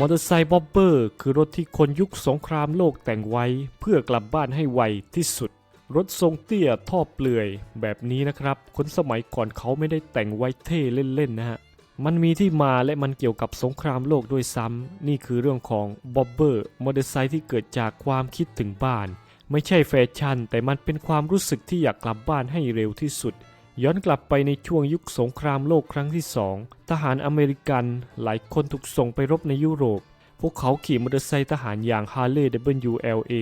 มอเตอร์ไซค์บ๊อบเบอร์คือรถที่คนยุคสงครามโลกแต่งไว้เพื่อกลับบ้านให้ไวที่สุด รถทรงเตี้ยท่อเปลือยแบบนี้นะครับ คนสมัยก่อนเขาไม่ได้แต่งไว้เท่เล่นๆนะฮะ มันมีที่มาและมันเกี่ยวกับสงครามโลกด้วยซ้ำ นี่คือเรื่องของบ๊อบเบอร์มอเตอร์ไซค์ที่เกิดจากความคิดถึงบ้าน ไม่ใช่แฟชั่น แต่มันเป็นความรู้สึกที่อยากกลับบ้านให้เร็วที่สุด ย้อนกลับไปในช่วงยุคสงครามโลกครั้งที่สองทหารอเมริกันหลายคนถูกส่งไปรบในยุโรป พวกเขาขี่มอเตอร์ไซค์ทหารอย่าง Harley WLA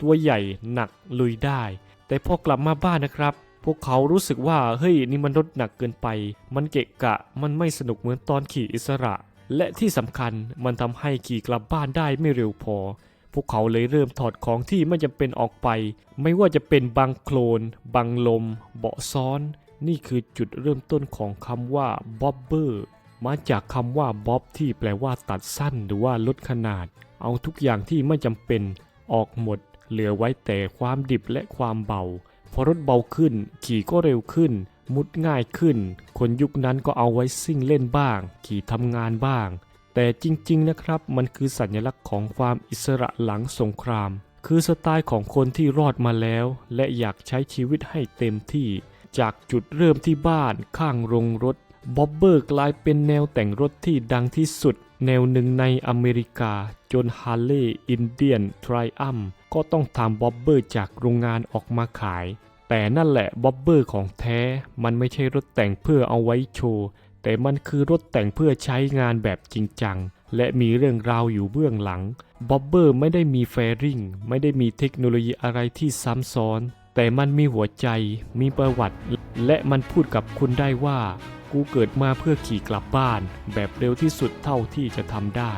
ตัวใหญ่หนักลุยได้ แต่พอกลับมาบ้านนะครับ พวกเขารู้สึกว่าเฮ้ยนี่มันรถหนักเกินไป มันเกะกะมันไม่สนุกเหมือนตอนขี่อิสระ และที่สำคัญมันทำให้ขี่กลับบ้านได้ไม่เร็วพอ พวกเขาเลยเริ่มถอดของที่ไม่จำเป็นออกไป ไม่ว่าจะเป็นบังโคลน บังลม เบาะซ้อน นี่คือจุดเริ่มต้นของคำว่าบ๊อบเบอร์มาจากคำว่าบ๊อบที่แปลว่าตัดสั้นหรือว่าลดขนาด เอาทุกอย่างที่ไม่จำเป็นออกหมด เหลือไว้แต่ความดิบและความเบา พอรถเบาขึ้น ขี่ก็เร็วขึ้น มุดง่ายขึ้น คนยุคนั้นก็เอาไว้ซิ่งเล่นบ้าง ขี่ทำงานบ้าง แต่จริงๆนะครับมันคือสัญลักษณ์ของความอิสระหลังสงคราม คือสไตล์ของคนที่รอดมาแล้ว และอยากใช้ชีวิตให้เต็มที่ จากจุดเริ่มที่บ้านข้างโรงรถบ๊อบเบอร์กลายเป็นแนวแต่งรถที่ดังที่สุด แนวหนึ่งในอเมริกา จนฮาร์เลย์อินเดียนทริอัมก็ต้องทำบ๊อบเบอร์จากโรงงานออกมาขาย แต่นั่นแหละบ๊อบเบอร์ของแท้ มันไม่ใช่รถแต่งเพื่อเอาไว้โชว์ แต่มันคือรถแต่งเพื่อใช้งานแบบจริงจัง และมีเรื่องราวอยู่เบื้องหลังบ๊อบเบอร์ไม่ได้มีแฟริงไม่ได้มีเทคโนโลยีอะไรที่ซ้ำซ้อน แต่มันมีหัวใจ มีประวัติ และมันพูดกับคุณได้ว่า กูเกิดมาเพื่อขี่กลับบ้าน แบบเร็วที่สุดเท่าที่จะทำได้